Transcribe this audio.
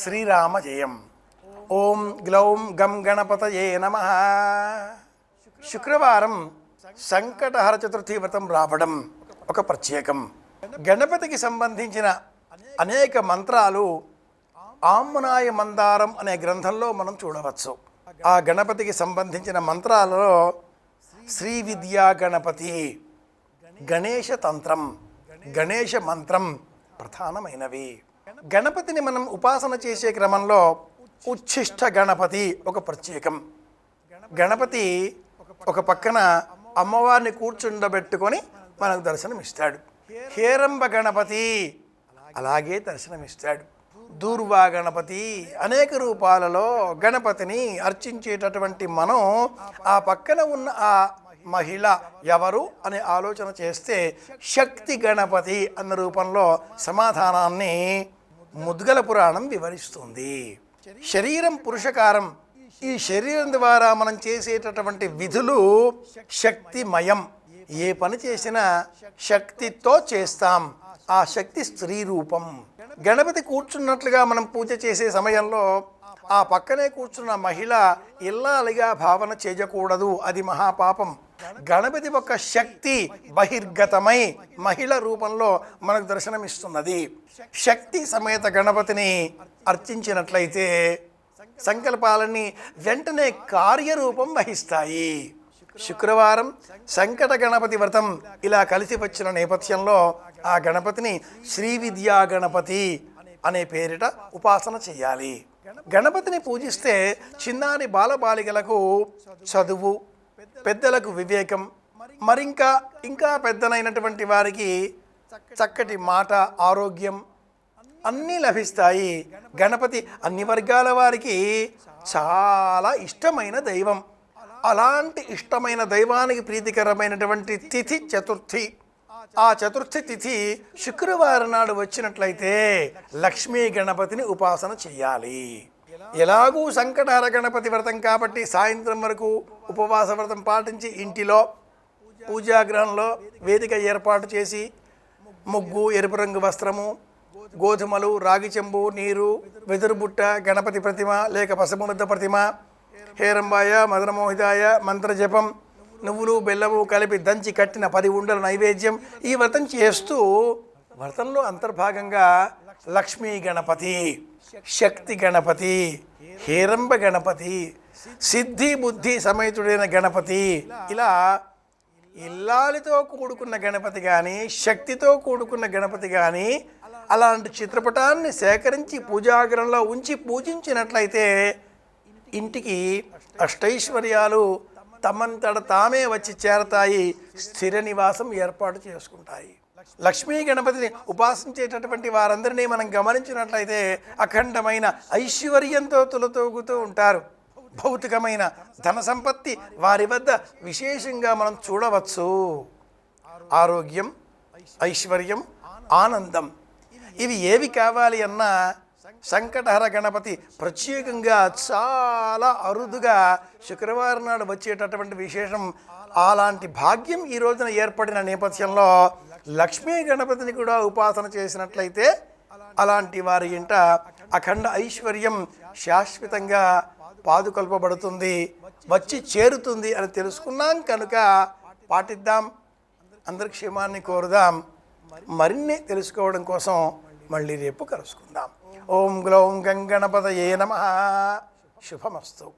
శ్రీరామ జయం. ఓం గ్లౌం గం గణపతయే నమ. శుక్రవారం సంకటహర చతుర్థి వ్రతం రావడం ఒక ప్రత్యేకం. గణపతికి సంబంధించిన అనేక మంత్రాలు ఆమ్మునాయ మందారం అనే గ్రంథంలో మనం చూడవచ్చు. ఆ గణపతికి సంబంధించిన మంత్రాలలో శ్రీ విద్యా గణపతి గణేష తంత్రం గణేశ మంత్రం ప్రధానమైనవి. గణపతిని మనం ఉపాసన చేసే క్రమంలో ఉచ్ఛిష్ట గణపతి ఒక ప్రత్యేకం. గణపతి ఒక పక్కన అమ్మవారిని కూర్చుండబెట్టుకొని మనకు దర్శనమిస్తాడు. హేరంబ గణపతి అలాగే దర్శనమిస్తాడు. దూర్వా గణపతి అనేక రూపాలలో గణపతిని అర్చించేటటువంటి మనం ఆ పక్కన ఉన్న ఆ మహిళ ఎవరు అనే ఆలోచన చేస్తే శక్తి గణపతి అన్న రూపంలో సమాధానాన్ని ముద్గల పురాణం వివరిస్తుంది. శరీరం పురుషకారం. ఈ శరీరం ద్వారా మనం చేసేటటువంటి విధులు శక్తిమయం. ఏ పని చేసినా శక్తితో చేస్తాం. ఆ శక్తి స్త్రీ రూపం. గణపతి కూర్చున్నట్లుగా మనం పూజ చేసే సమయంలో ఆ పక్కనే కూర్చున్న మహిళ ఇల్లాలిగా భావన చేయకూడదు. అది మహాపాపం. గణపతి యొక్క శక్తి బహిర్గతమై మహిళ రూపంలో మనకు దర్శనమిస్తున్నది. శక్తి సమేత గణపతిని అర్చించినట్లయితే సంకల్పాలన్నీ వెంటనే కార్యరూపం వహిస్తాయి. శుక్రవారం సంకట గణపతి వ్రతం ఇలా కలిసి వచ్చిన నేపథ్యంలో ఆ గణపతిని శ్రీ విద్యా గణపతి అనే పేరిట ఉపాసన చేయాలి. గణపతిని పూజిస్తే చిన్నారి బాలబాలికలకు చదువు పెద్దలకు వివేకం మరింకా ఇంకా పెద్దనైనటువంటి వారికి చక్కటి మాట ఆరోగ్యం అన్నీ లభిస్తాయి. గణపతి అన్ని వర్గాల వారికి చాలా ఇష్టమైన దైవం. అలాంటి ఇష్టమైన దైవానికి ప్రీతికరమైనటువంటి తిథి చతుర్థి. ఆ చతుర్థి తిథి శుక్రవారం నాడు వచ్చినట్లయితే లక్ష్మీ గణపతిని ఉపాసన చేయాలి. ఎలాగూ సంకటహర గణపతి వ్రతం కాబట్టి సాయంత్రం వరకు ఉపవాస వ్రతం పాటించి ఇంటిలో పూజాగ్రహంలో వేదిక ఏర్పాటు చేసి ముగ్గు ఎరుపు రంగు వస్త్రము గోధుమలు రాగి చెంబు నీరు వెదురుబుట్ట గణపతి ప్రతిమ లేక పసుపు ముద్ద ప్రతిమ హేరంబాయ మదనమోహితాయ మంత్రజపం నువ్వులు బెల్లము కలిపి దంచి కట్టిన పది ఉండల నైవేద్యం ఈ వ్రతం చేస్తూ వ్రతంలో అంతర్భాగంగా లక్ష్మీ గణపతి శక్తి గణపతి హేరంబ గణపతి సిద్ధి బుద్ధి సమేతుడైన గణపతి ఇలా ఇల్లాలితో కూడుకున్న గణపతి కానీ శక్తితో కూడుకున్న గణపతి కానీ అలాంటి చిత్రపటాన్ని సేకరించి పూజాగ్రంలో ఉంచి పూజించినట్లయితే ఇంటికి అష్టైశ్వర్యాలు తమంతట తామే వచ్చి చేరతాయి స్థిర నివాసం ఏర్పాటు చేసుకుంటాయి. లక్ష్మీ గణపతిని ఉపాసించేటటువంటి వారందరినీ మనం గమనించినట్లయితే అఖండమైన ఐశ్వర్యంతో తులతూగుతూ ఉంటారు. భౌతికమైన ధన సంపత్తి వారి వద్ద విశేషంగా మనం చూడవచ్చు. ఆరోగ్యం ఐశ్వర్యం ఆనందం ఇవి ఏవి కావాలి అన్నా సంకటహర గణపతి ప్రత్యేకంగా చాలా అరుదుగా శుక్రవారం నాడు వచ్చేటటువంటి విశేషం అలాంటి భాగ్యం ఈ రోజున ఏర్పడిన నేపథ్యంలో లక్ష్మీ గణపతిని కూడా ఉపాసన చేసినట్లయితే అలాంటి వారి ఇంట అఖండ ఐశ్వర్యం శాశ్వతంగా పాదుకొల్పబడుతుంది వచ్చి చేరుతుంది అని తెలుసుకున్నాం కనుక పాటిద్దాం. అందరి క్షేమాన్ని కోరుదాం. మరిన్ని తెలుసుకోవడం కోసం మళ్ళీ రేపు కలుసుకుందాం. ఓం గ్లౌం గంగణపతయే నమ. శుభమస్తు.